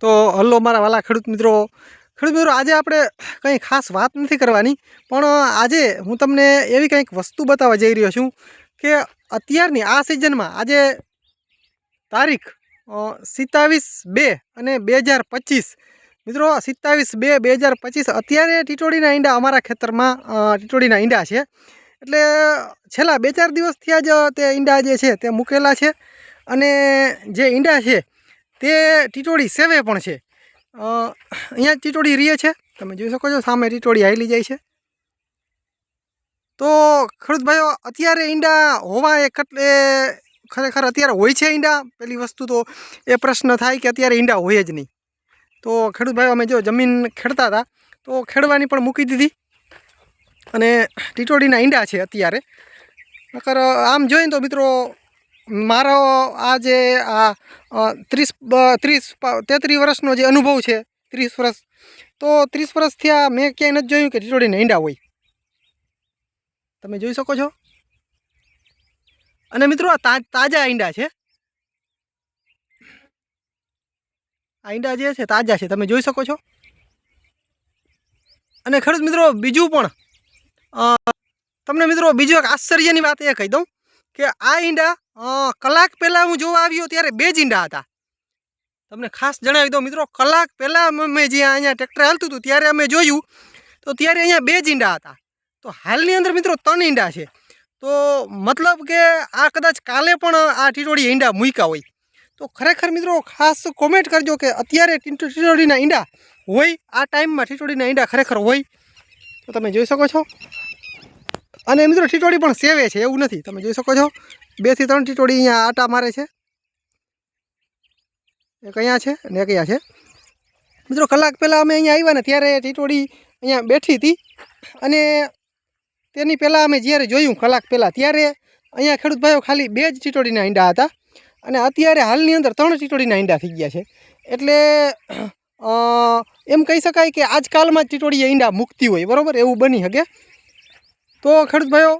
તો હલ્લો મારા વાલા ખેડૂત મિત્રો. ખેડૂત મિત્રો, આજે આપણે કંઈ ખાસ વાત નથી કરવાની, પણ આજે હું તમને એવી કંઈક વસ્તુ બતાવવા જઈ રહ્યો છું કે અત્યારની આ સિઝનમાં આજે તારીખ સિત્તાવીસ બે અને બે હજાર પચીસ. મિત્રો, સિત્તાવીસ બે બે હજાર પચીસ અત્યારે ટીટોડીના ઈંડા અમારા ખેતરમાં ટીટોડીના ઈંડા છે. એટલે છેલ્લા બે ચાર દિવસથી જ તે ઈંડા જે છે તે મૂકેલા છે અને જે ઈંડા છે તે ટીટોડી સેવે પણ છે. અહીંયા ટીટોળી રીએ છે. તમે જોઈ શકો છો, સામે ટીટોડી હાલી જાય છે. તો ખેડૂત ભાઈઓ અત્યારે ઈંડા હોવા એ કટલે ખરેખર અત્યારે હોય છે ઈંડા? પહેલી વસ્તુ તો એ પ્રશ્ન થાય કે અત્યારે ઈંડા હોય જ નહીં. તો ખેડૂત ભાઈઓ અમે જો જમીન ખેડતા હતા, તો ખેડવાની પણ મૂકી દીધી. અને ટીટોડીના ઈંડા છે અત્યારે. નકર, આમ જોઈએ તો મિત્રો મારો આ જે આ ત્રીસ ત્રીસ તેત્રીસ વર્ષનો જે અનુભવ છે, ત્રીસ વર્ષ, તો ત્રીસ વર્ષથી આ મેં ક્યાંય નથી જોયું કે ટીટોડીને ઈંડા હોય. તમે જોઈ શકો છો. અને મિત્રો આ તાજા ઈંડા છે. આ ઈંડા જે છે તાજા છે, તમે જોઈ શકો છો. અને ખેડૂત મિત્રો, બીજું પણ તમને મિત્રો બીજું એક આશ્ચર્યની વાત એ કહી દઉં કે આ ઈંડા કલાક પહેલાં હું જોવા આવ્યો ત્યારે બે ઈંડા હતા. તમને ખાસ જણાવી દઉં મિત્રો, કલાક પહેલાં મેં જ્યાં અહીંયા ટ્રેક્ટર હાલતું હતું ત્યારે અમે જોયું, તો ત્યારે અહીંયા બે ઈંડા હતા. તો હાલની અંદર મિત્રો ત્રણ ઈંડા છે. તો મતલબ કે આ કદાચ કાલે પણ આ ટીટોડી ઈંડા મૂક્યા હોય. તો ખરેખર મિત્રો ખાસ કોમેન્ટ કરજો કે અત્યારે ટીટો- ટીટોડીના ઈંડા હોય, આ ટાઈમમાં ટીટોડીના ઈંડા ખરેખર હોય, તો તમે જોઈ શકો છો. અને મિત્રો ટીટોડી પણ સેવે છે, એવું નથી. તમે જોઈ શકો છો. બેથી ત્રણ ટીટોડી અહીંયા આટા મારે છે. એક અહીંયા છે અને એક છે. મિત્રો, કલાક પહેલાં અમે અહીંયા આવ્યા ને ત્યારે ટીટોડી અહીંયા બેઠી હતી અને તેની પહેલાં અમે જ્યારે જોયું કલાક પહેલાં, ત્યારે અહીંયા ખેડૂત ભાઈઓ ખાલી બે જ ટીટોડીના ઈંડા હતા અને અત્યારે હાલની અંદર ત્રણ ટીટોડીના ઈંડા થઈ ગયા છે. એટલે એમ કહી શકાય કે આજકાલમાં જ ટીટોડીએ ઈંડા મૂકતી હોય, બરાબર? એવું બની શકે. તો ખેડૂત ભાઈઓ,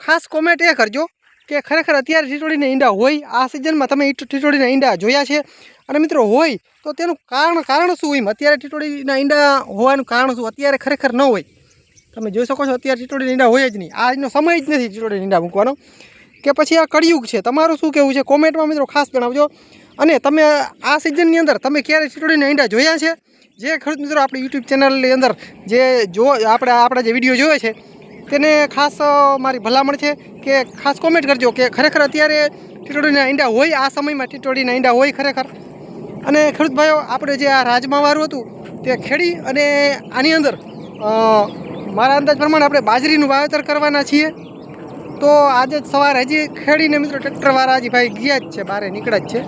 ખાસ કોમેન્ટ એ કરજો. કે ખરેખર અત્યારે ટીટોડીના ઈંડા હોય, આ સિઝનમાં તમે ટીટોડીના ઈંડા જોયા છે? અને મિત્રો હોય, તો તેનું કારણ કારણ શું હોય? અત્યારે ટીટોડીના ઈંડા હોવાનું કારણ શું? અત્યારે ખરેખર ન હોય. તમે જોઈ શકો છો, અત્યારે ટીટોડીના ઈંડા હોય જ નહીં. આજનો સમય જ નથી ટીટોડીના ઈંડા મૂકવાનો. કે પછી આ કળિયુગ છે. તમારું શું કહેવું છે? કોમેન્ટમાં મિત્રો ખાસ જણાવજો. અને તમે આ સિઝનની અંદર તમે ક્યારે ટીટોડીના ઈંડા જોયા છે? જે ખેડૂત મિત્રો આપણી યુટ્યુબ ચેનલની અંદર જે જો, આપણે, આપણા જે વીડિયો જોયો છે તેને ખાસ મારી ભલામણ છે કે ખાસ કોમેન્ટ કરજો કે ખરેખર અત્યારે ટીટોડીના ઈંડા હોય, આ સમયમાં ટીટોડીના ઈંડા હોય ખરેખર. અને ખેડૂત ભાઈઓ, આપણે જે આ રાજમાવારું હતું, તે ખેડી અને આની અંદર મારા અંદાજ પ્રમાણે આપણે બાજરીનું વાવેતર કરવાના છીએ. તો આજે જ સવારે હજી ખેડીને મિત્રો ટ્રેક્ટરવાળા હજી ભાઈ ગયા જ છે બારે નીકળ્યા જ છે.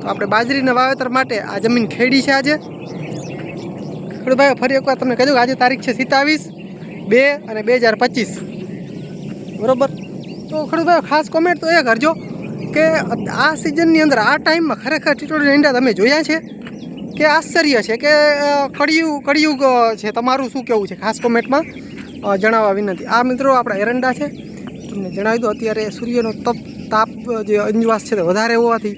તો આપણે બાજરીના વાવેતર માટે આ જમીન ખેડી છે આજે. ખેડૂત ભાઈઓ, ફરી એકવાર તમને કહ્યું કે આજે તારીખ છે સિત્તાવીસ. બે અને બે હજાર પચીસ. બરાબર? તો ખેડૂતભાઈ ખાસ કોમેન્ટ તો એ કરજો કે આ સિઝનની અંદર, આ ટાઈમમાં ખરેખર ટીટોડીના ઈંડા તમે જોયા છે? કે આશ્ચર્ય છે કે કડિયું કળિયુગ છે, તમારું શું કહેવું છે? ખાસ કોમેન્ટમાં જણાવવા વિનંતી. આ મિત્રો આપણા એરંડા છે. તમને જણાવી દો અત્યારે સૂર્યનો તપ, તાપ જે અંજવાસ છે તે વધારે હોવાથી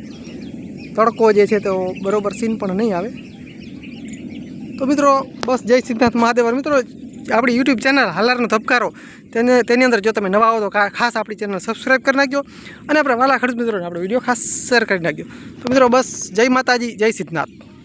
તડકો જે છે તો બરોબર સીન પણ નહીં આવે. તો મિત્રો, બસ જય સિદ્ધાર્થ મહાદેવર મિત્રો આપણી યુટ્યુબ ચેનલ હાલારનો ધબકારો, તેને તેની અંદર જો તમે નવા આવો તો ખાસ આપણી ચેનલ સબસ્ક્રાઈબ કરી નાખજો અને આપણે વાલા ખડૂત મિત્રોને આપણો વીડિયો ખાસ શેર કરી નાખજો. તો મિત્રો બસ, જય માતાજી, જય સિદ્ધનાથ.